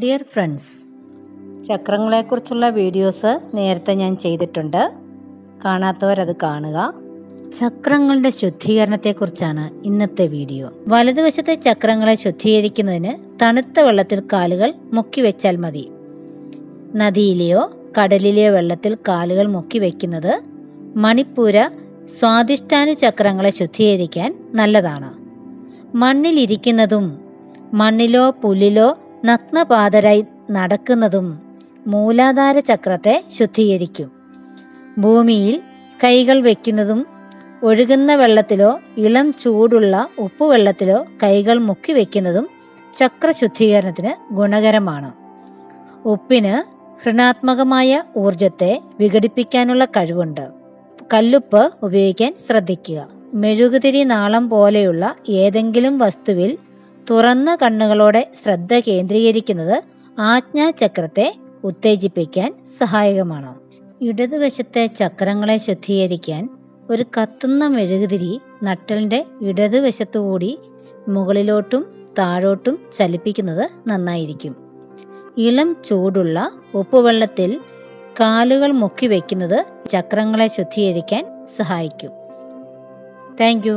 Dear friends ചക്രങ്ങളെക്കുറിച്ചുള്ള videos നേരത്തെ ഞാൻ ചെയ്തിട്ടുണ്ട്. കാണാത്തവരത് കാണുക. ചക്രങ്ങളുടെ ശുദ്ധീകരണത്തെക്കുറിച്ചാണ് ഇന്നത്തെ വീഡിയോ. വലതുവശത്തെ ചക്രങ്ങളെ ശുദ്ധീകരിക്കുന്നതിന് തണുത്ത വെള്ളത്തിൽ കാലുകൾ മുക്കി വെച്ചാൽ മതി. നദിയിലെയോ കടലിലെയോ വെള്ളത്തിൽ കാലുകൾ മുക്കി വെക്കുന്നത് മണിപ്പൂര സ്വാധിഷ്ഠാന ചക്രങ്ങളെ ശുദ്ധീകരിക്കാൻ നല്ലതാണ്. മണ്ണിലിരിക്കുന്നതും മണ്ണിലോ പുല്ലിലോ നഗ്നപാതരായി നടക്കുന്നതും മൂലാധാര ചക്രത്തെ ശുദ്ധീകരിക്കും. ഭൂമിയിൽ കൈകൾ വയ്ക്കുന്നതും ഒഴുകുന്ന വെള്ളത്തിലോ ഇളം ചൂടുള്ള ഉപ്പുവെള്ളത്തിലോ കൈകൾ മുക്കി വയ്ക്കുന്നതും ചക്രശുദ്ധീകരണത്തിന് ഗുണകരമാണ്. ഉപ്പിന് ഋണാത്മകമായ ഊർജത്തെ വിഘടിപ്പിക്കാനുള്ള കഴിവുണ്ട്. കല്ലുപ്പ് ഉപയോഗിക്കാൻ ശ്രദ്ധിക്കുക. മെഴുകുതിരി നാളം പോലെയുള്ള ഏതെങ്കിലും വസ്തുവിൽ തുറന്ന കണ്ണുകളോടെ ശ്രദ്ധ കേന്ദ്രീകരിക്കുന്നത് ആജ്ഞാചക്രത്തെ ഉത്തേജിപ്പിക്കാൻ സഹായകമാണ്? ഇടതുവശത്തെ ചക്രങ്ങളെ ശുദ്ധീകരിക്കാൻ ഒരു കത്തുന്ന മെഴുകുതിരി നട്ടലിന്റെ ഇടതുവശത്തുകൂടി മുകളിലോട്ടും താഴോട്ടും ചലിപ്പിക്കുന്നത് നന്നായിരിക്കും. ഇളം ചൂടുള്ള ഉപ്പുവെള്ളത്തിൽ കാലുകൾ മുക്കി വയ്ക്കുന്നത് ചക്രങ്ങളെ ശുദ്ധീകരിക്കാൻ സഹായിക്കും. താങ്ക്